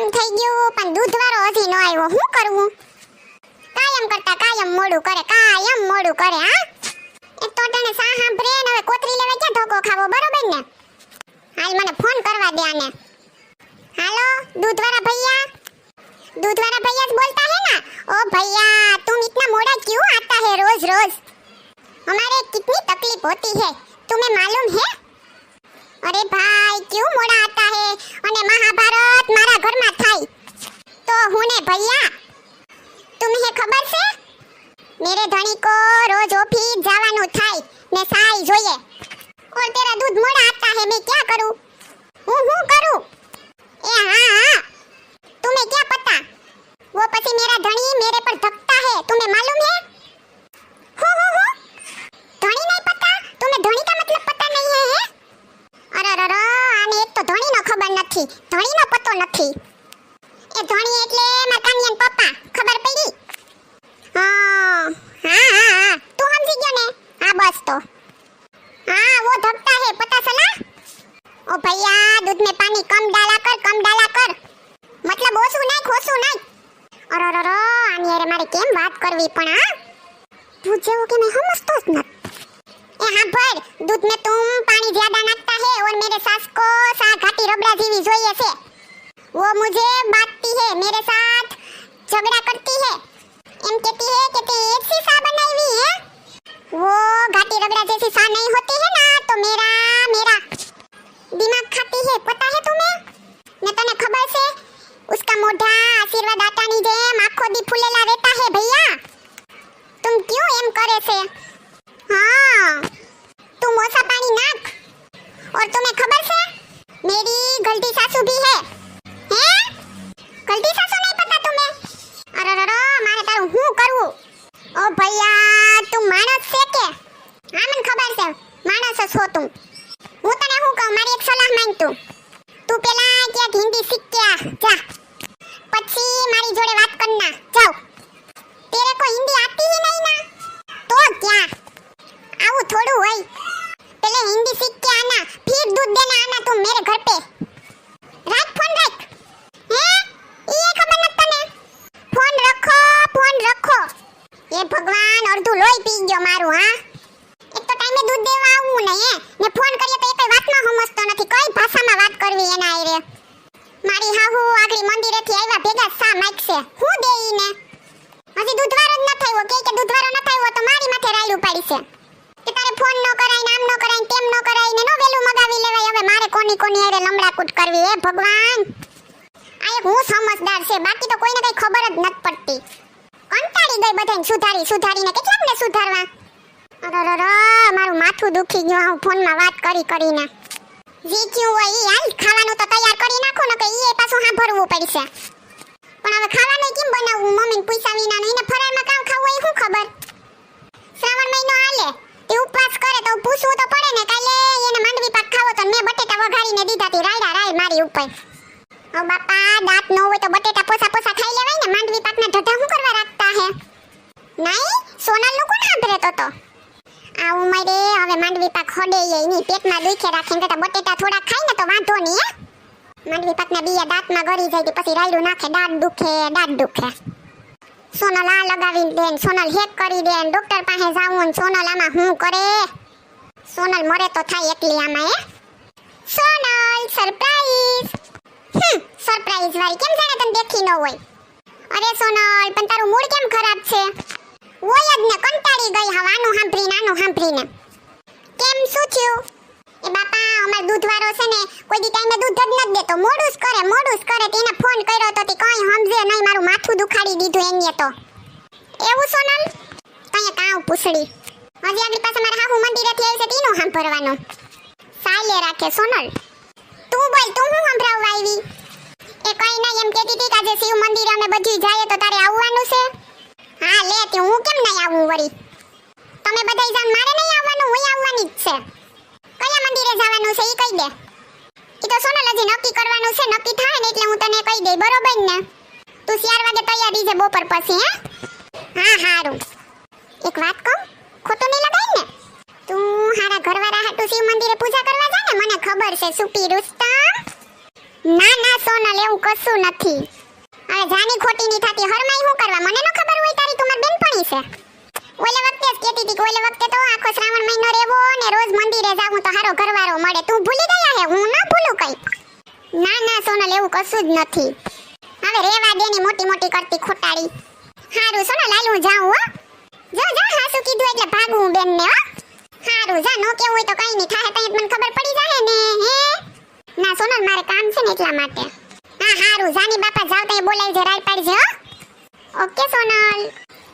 કામ થઈ ગયું પણ દૂધવાળો હજી ન આવ્યો શું કરવું કાયમ કરતા કાયમ મોડું કરે કાયમ મોડું કરે હા એક તો તને સા સાંભળે ને હવે કોતરી લેવા ક્યાં ધોકો ખાવો બરોબર ને હાલ મને ફોન કરવા દે આને હાલો दूधवाला भैया दूधवाला भैया से बोलता है ना ओ भैया तुम इतना मोड़ा क्यों आता है रोज रोज हमारे कितनी तकलीफ होती है तुम्हें मालूम है अरे भाई क्यों मोड़ा आता है અને મહાભારત મારા ઘરમાં થાય તો હું ને ભૈયા तुम्हें ખબર છે मेरे धनी को रोज ऑफिस જવાનું થાય ને સાઈ જોઈએ और तेरा दूध मोड़ा आता है मैं क्या करूं નથી ધણીનો પતો નથી એ ધણી એટલે મારા કાનિયાન પપ્પા ખબર પડી હા હા હા હા તું સમજી ગયો ને હા બસ તો हाँ वो धकता है पता चला ओ भैया दूध में पानी कम डाला कर कम डाला कर मतलब ઓછું નાખ ઓછું નાખ અરે અરે અરે, આની હારે મારે કેમ વાત કરવી પણ હા તું જેવું કે મેં સમજતો જ નથી ए हाँ भर दूध में तुम पानी ज्यादा नाखता घाटी रबड़ा जीवी જોઈએ છે वो मुझे बांटती है मेरे साथ झगड़ा करती है एम कहती है कि ते ऐसी सा बनाई है वो घाटी रगड़ा जैसी सा नहीं होती है ना तो मेरा मेरा दिमाग खाती है पता है तुम्हें ने तने खबर છે उसका मोढ़ा आशीर्वाद आटानी જેમ આખો દી ફૂલેલા રહેતા है भैया तुम क्यों एम करे से તું હું તને શું કહું મારી એક સલાહ માંગ તું તું પેલા ક્યાંક હિન્દી શીખ કે આ, જા પછી મારી જોડે વાત કરના જાઓ તેરે કો હિન્દી આતી ही नहीं ना तो क्या આવું થોડું હોય पहले हिंदी सीख के आना फिर दूध देना आना तुम मेरे घर पे राख फोन राख हैं ये खबर न तने ફોન રખો ફોન રખો એ ભગવાન અડધું લોહી પી ગયો મારું હા મારી હાહુ આગળી મંદિરેથી આવ્યા ભેગા સા માગશે હું દે ઈને? હજી દૂધવારો જ ન થયો. કે કે દૂધવારો ન થયો તો મારી માથે રાયલું પાડી છે. કે તારે ફોન ન કરાય ને આમ ન કરાય તેમ ન કરાય ને નો વેલું મગાવી લેવાય. હવે મારે કોની કોની આરે લમડા કૂટ કરવી હે ભગવાન? આ એક હું સમજદાર છે. બાકી તો કોઈને કઈ ખબર જ નથી પડતી. કંટાળી ગઈ બધાને સુધારી, સુધારીને. કેટલાક ને સુધારવા? અરરર, મારું માથું દુખી ગયું. હું ફોનમાં વાત કરી, કરીને. જી ક્યું હોય એ હાલ ખાવાનું તો તૈયાર કરી નાખો ને કે ઈ પાછું સાંભળવું પડશે. પણ હવે ખાવાનું કેમ બનાવવું? મમ્મીને પૂછ્યા વિના એને ફરાળમાં કામ ખાવું હોય શું ખબર? શ્રાવણ મહિનો હાલે, તે ઉપવાસ કરે તો પૂછવું તો પડે ને, કાલે એને માંડવી પાક ખાવો તો મેં બટેટા વઘારીને દીધા તી, રાયડા રાય મારી ઉપર. ઓ બાપા, દાંત ન હોય તો બટેટા પોસા પોસા ખાઈ લેવાય ને, માંડવી પાકના ઢઢા શું કરવા રાખતા હે? નહીં? સોનલનું કોણ સાંભળે તો તો? આ ઉંમરે હવે માંડવી પાક ખોડે એની પેટમાં દુખે રાખે. ને બટેટા થોડા ખાય ને તો વાંધો નહીં માંડવી પાકના બીયા દાંતમાં ગળી જાય પછી રાયડું નાખે, દાંત દુખે દાંત દુખે. સોનલ આ લગાવી દે સોનલ હેક કરી દે ડોક્ટર પાસે જાવું સોનલ આમાં હું કરે? સોનલ મરે તો થાય એકલી આમાં, હે? સોનલ સરપ્રાઈઝ હમ સરપ્રાઈઝ વાળી. કેમ જાણે તને દેખી ન હોય? અરે સોનલ, પણ તારું મૂડ કેમ ખરાબ છે? હોય જ કંટાળી ગઈ હવે, આનું સાંભળીને આનું સાંભળીને કેમ શું થયું? એ બાપા, અમાર દૂધવાળો છે ને, કોઈ દી ટાઈમે દૂધ જ નથી દેતો. મોડું કરે મોડું કરે. તેને ફોન કર્યો તો તે કઈ સમજે નહીં, મારું માથું દુખાડી દીધું એનીએ તો. એવું, સોનલ? કઈ કાવ પૂછડી. હજી આપણી પાસે મારા હાહુ મંદિરેથી આવી છે તેનું સાંભળવાનું. સાલે રાખે, સોનલ. તું બોલ, તું હું સંભળાવવા આવી? એ કઈ નહીં, એમ કહેતી હતી કે આજે શિવ મંદિર અમે બધી જઈએ તો તારે આવવાનું છે લે, તે હું કેમ નહીં આવું વળી? તમે બધાય જાણ મારે નહીં આવવાનું, હું આવવાની જ છે. કયા મંદિરે જવાનું છે એ કહી દે. એ તો સોનલ હજી નક્કી કરવાનું છે, નક્કી થાય ને એટલે હું તને કહી દઈ, બરોબર ને? તું ચાર વાગે તૈયારી છે બપોર પછી, હે? હા, હારું. એક વાત કહું, ખોટું નહીં લગાય ને? તું હારા ઘરવાળા હાટુ શિવ મંદિરે પૂજા કરવા જા ને, મને ખબર છે, સુપી રુસ્તમ. ના ના, સોનલ, એવું કશું નથી. હવે જાની ખોટી ની થાતી હરમાઈ હું કરવા, મને ન ખબર હોય તારી છે. ઓલે વખતે જ કહેતી હતી કે ઓલે વખતે તો આખો શ્રાવણ મહિનો રહેવો ને રોજ મંદિરે જાવું તો હારો ઘરવાળો મળે. તું ભૂલી ગયા હે? હું ના ભૂલું કઈ? ના ના, સોનલ, એવું કશું જ નથી. હવે રેવા દે ની મોટી મોટી કરતી ખોટાડી હારું, સોનલ, હાલ હું જાઉં, હો. જો જો, હાસુ કીધું એટલે ભાગું બેન ને હો. હારું, જા, નો કેવું હોય તો કઈ નહીં. થાય તઈ મને ખબર પડી જાય ને, હે? ના, સોનલ, મારે કામ છે ને એટલા માટે. હા, હારું, જાની બાપા જાવ તો બોલાવી જે રાઈ પાડજે હો. ઓકે, સોનલ.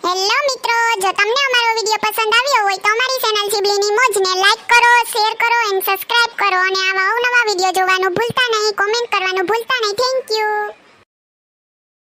હેલો મિત્રો. જો તમને અમારો વીડિયો પસંદ આવ્યો હોય તો અમારી ચેનલ સિબલીની મોજને લાઈક કરો શેર કરો એન્ડ સબસ્ક્રાઇબ કરો. અને આવા અવનવા વીડિયો જોવાનું ભૂલતા નહીં કોમેન્ટ કરવાનું ભૂલતા નહીં. Thank you